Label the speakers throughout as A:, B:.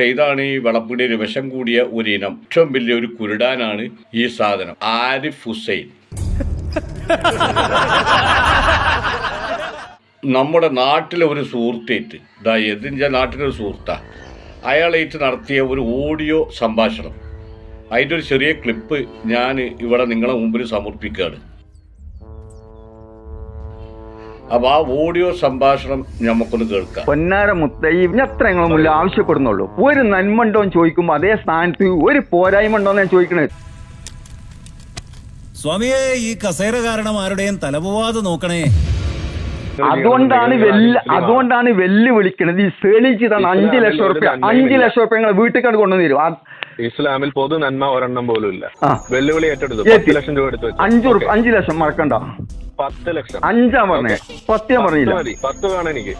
A: ഇതാണ് ഈ വളപ്പിടിയിൽ വിഷം കൂടിയ ഒരു ഇനം. ഏറ്റവും വലിയ ഒരു കുരുടാനാണ് ഈ സാധനം. ആരിഫ് ഹുസൈൻ. നമ്മുടെ നാട്ടിലെ ഒരു സുഹൃത്തേറ്റ്. ഇതാ എതിന്റെ നാട്ടിലെ ഒരു സുഹൃത്താ. അയാളേറ്റ് നടത്തിയ ഒരു ഓഡിയോ സംഭാഷണം. അതിന്റെ ഒരു ചെറിയ ക്ലിപ്പ് ഞാൻ ഇവിടെ നിങ്ങളെ മുമ്പിൽ സമർപ്പിക്കുകയാണ്. അപ്പോൾ ആ ഓഡിയോ സംഭാഷണം നമുക്കൊന്ന് കേൾക്കാം.
B: പൊന്നാര മുത്തൈ എത്ര മുന്നിൽ ആവശ്യപ്പെടുന്നുള്ളൂ. ഒരു നന്മ ഉണ്ടോ ചോദിക്കുമ്പോ ചോദിക്കുമ്പോൾ അതേ സ്ഥാനത്ത് ഒരു പോരായ്മ ഉണ്ടോ ഞാൻ ചോദിക്കണേ
C: സ്വാമിയെ ഈ കസേര കാരണം ആരുടെയും തലപോവാതെ നോക്കണേ.
B: അതുകൊണ്ടാണ് വെല്ല അതുകൊണ്ടാണ് വെല്ലു വിളിക്കണത്. ഈ തന്നെ അഞ്ചു ലക്ഷം റുപ്യ അഞ്ചു ലക്ഷം റുപ്യ ഞങ്ങൾ വീട്ടിൽ കണ്ട് കൊണ്ടുവന്നു തരും.
D: ഇസ്ലാമിൽ പൊതു നന്മ ഒരെണ്ണം പോലും ഇല്ല. വെല്ലുവിളി ഏറ്റെടുത്തു.
B: ഏറ്റി.
D: പത്ത് ലക്ഷം രൂപ എടുത്തു.
B: അഞ്ചു അഞ്ചു ലക്ഷം മറക്കണ്ട.
D: പത്ത് ലക്ഷം.
B: അഞ്ചാ പറഞ്ഞേ. പത്ത് ഞാൻ
D: പത്ത്
B: പറഞ്ഞില്ല.
D: മതി. പത്ത് വേണം എനിക്ക്.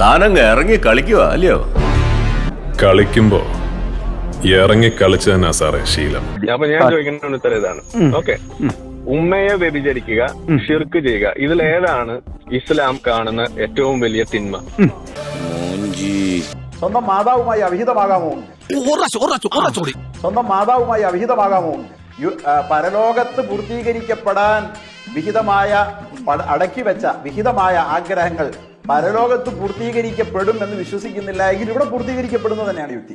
E: താനങ്ങ് ഇറങ്ങി കളിക്കുക അല്ലയോ?
F: കളിക്കുമ്പോ ഇറങ്ങി കളിച്ചു തന്നെ സാറേ ശീലം.
D: അപ്പൊ ഞാൻ ചോദിക്കുന്ന ഉത്തരം ഇതാണ്. ഓക്കെ. ഉമ്മയെ വ്യഭിചരിക്കുക ഷിർക്ക് ചെയ്യുക ഇതിലേതാണ് ഇസ്ലാം കാണുന്ന ഏറ്റവും വലിയ തിന്മ.
G: സ്വന്തം മാതാവുമായി അവിഹിതമാകാമോ? സ്വന്തം മാതാവുമായി അവിഹിതമാകാമോ? പരലോകത്ത് പൂർത്തീകരിക്കപ്പെടാൻ വിഹിതമായ അടക്കി വെച്ച വിഹിതമായ ആഗ്രഹങ്ങൾ പരലോകത്ത് പൂർത്തീകരിക്കപ്പെടും എന്ന് വിശ്വസിക്കുന്നില്ല എങ്കിൽ ഇവിടെ പൂർത്തീകരിക്കപ്പെടുന്നത് തന്നെയാണ് യുക്തി.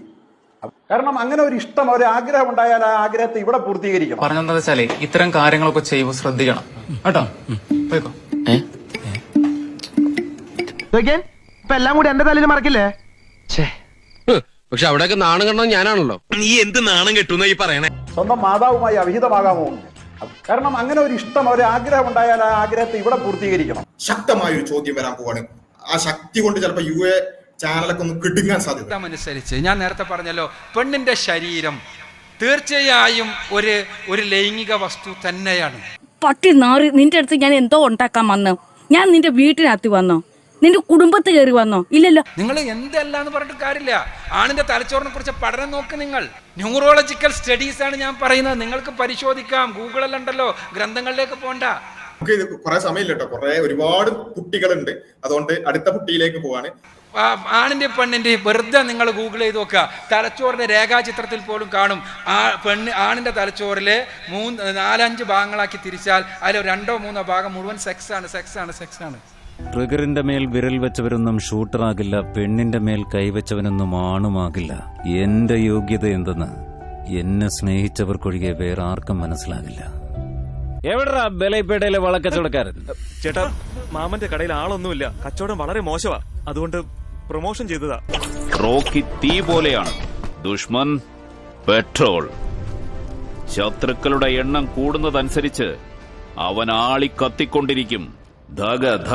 G: കാരണം അങ്ങനെ ഒരു ഇഷ്ടം ഒരു ആഗ്രഹം ഉണ്ടായാൽ ആ ആഗ്രഹത്തെ ഇവിടെ പൂർത്തീകരിക്കണം.
H: പറഞ്ഞെന്താ വെച്ചാലേ ഇത്തരം കാര്യങ്ങളൊക്കെ ചെയ്യുമ്പോൾ ശ്രദ്ധിക്കണം. കേട്ടോ? പോയിക്കോ.
I: ഇപ്പൊ എല്ലാം കൂടി എന്റെ തലയിൽ മറക്കില്ലേ?
J: പക്ഷെ അവിടെയൊക്കെ നാണം കണ്ടത് ഞാനാണല്ലോ. നീ എന്ത് നാണം കെട്ടുന്ന ഈ പറയണേ?
G: സ്വന്തം മാതാവുമായി അവിഹിതമാകാമോ? കാരണം അങ്ങനെ ഒരു ഇഷ്ടം ഒരു ആഗ്രഹം ഉണ്ടായാൽ ആ ആഗ്രഹത്തെ ഇവിടെ പൂർത്തീകരിക്കണം.
K: ശക്തമായ ഒരു ചോദ്യം വരാൻ പോവാണ്. ആ ശക്തി കൊണ്ട് ചിലപ്പോൾ യു എ ചാനലൊക്കെ ഒന്ന് കിടുങ്ങാൻ സാധ്യത.
I: അനുസരിച്ച് ഞാൻ നേരത്തെ പറഞ്ഞല്ലോ പെണ്ണിന്റെ ശരീരം തീർച്ചയായും ഒരു ഒരു ലൈംഗിക വസ്തു തന്നെയാണ്.
L: പട്ടി നാറി നിന്റെ അടുത്ത് ഞാൻ എന്തോ ഉണ്ടാക്കാൻ വന്നു. ഞാൻ നിന്റെ വീട്ടിനകത്ത് വന്നോ. നിന്റെ കുടുംബത്ത് കയറി വന്നോ? ഇല്ലല്ലോ.
I: നിങ്ങൾ എന്തെല്ലാന്ന് പറഞ്ഞിട്ട് കാര്യമില്ല. ആണിന്റെ തലച്ചോറിനെ കുറിച്ച് പഠനം നോക്ക് നിങ്ങൾ. ന്യൂറോളജിക്കൽ സ്റ്റഡീസ് ആണ് ഞാൻ പറയുന്നത്. നിങ്ങൾക്ക് പരിശോധിക്കാം. ഗൂഗിളിൽ ഉണ്ടല്ലോ. ഗ്രന്ഥങ്ങളിലേക്ക് പോണ്ട.
K: നമുക്ക് ഇത് കുറെ സമയമില്ല കേട്ടോ. കുറെ ഒരുപാട് കുട്ടികളുണ്ട്. അതുകൊണ്ട് അടുത്ത കുട്ടിയിലേക്ക് പോവാണ്.
I: ആണിന്റെ പെണ്ണിന്റെ വെറുതെ നിങ്ങൾ ഗൂഗിൾ ചെയ്ത് നോക്കുക. തലച്ചോറിന്റെ രേഖാചിത്രത്തിൽ പോലും കാണും. ആ പെണ്ണ് ആണിന്റെ തലച്ചോറിലെ മൂന്ന് നാലഞ്ച് ഭാഗങ്ങളാക്കി തിരിച്ചാൽ അതിൽ രണ്ടോ മൂന്നോ ഭാഗം മുഴുവൻ സെക്സ് ആണ്. സെക്സ് ആണ് സെക്സ് ആണ്.
C: ട്രിഗറിന്റെ മേൽ വിരൽ വെച്ചവരൊന്നും ഷൂട്ടറാകില്ല പെണ്ണിന്റെ മേൽ കൈവച്ചവനൊന്നും ആണുമാകില്ല. എന്റെ യോഗ്യത എന്തെന്ന് എന്നെ സ്നേഹിച്ചവർക്കൊഴികെ വേറെ ആർക്കും മനസ്സിലാകില്ല. എവിടാ ബലൈപ്പേട്ടയിലെ വളക്കച്ചവടക്കാരൻ?
F: ചേട്ടാ മാമന്റെ കടയിൽ ആളൊന്നുമില്ല. കച്ചവടം വളരെ മോശമാ അതുകൊണ്ട് പ്രൊമോഷൻ ചെയ്തതാ.
E: റോക്കി തീ പോലെയാണ്. ദുഷ്മൻ പെട്രോൾ. ശത്രുക്കളുടെ എണ്ണം കൂടുന്നതനുസരിച്ച് അവൻ ആളി കത്തിക്കൊണ്ടിരിക്കും ധഗ ധ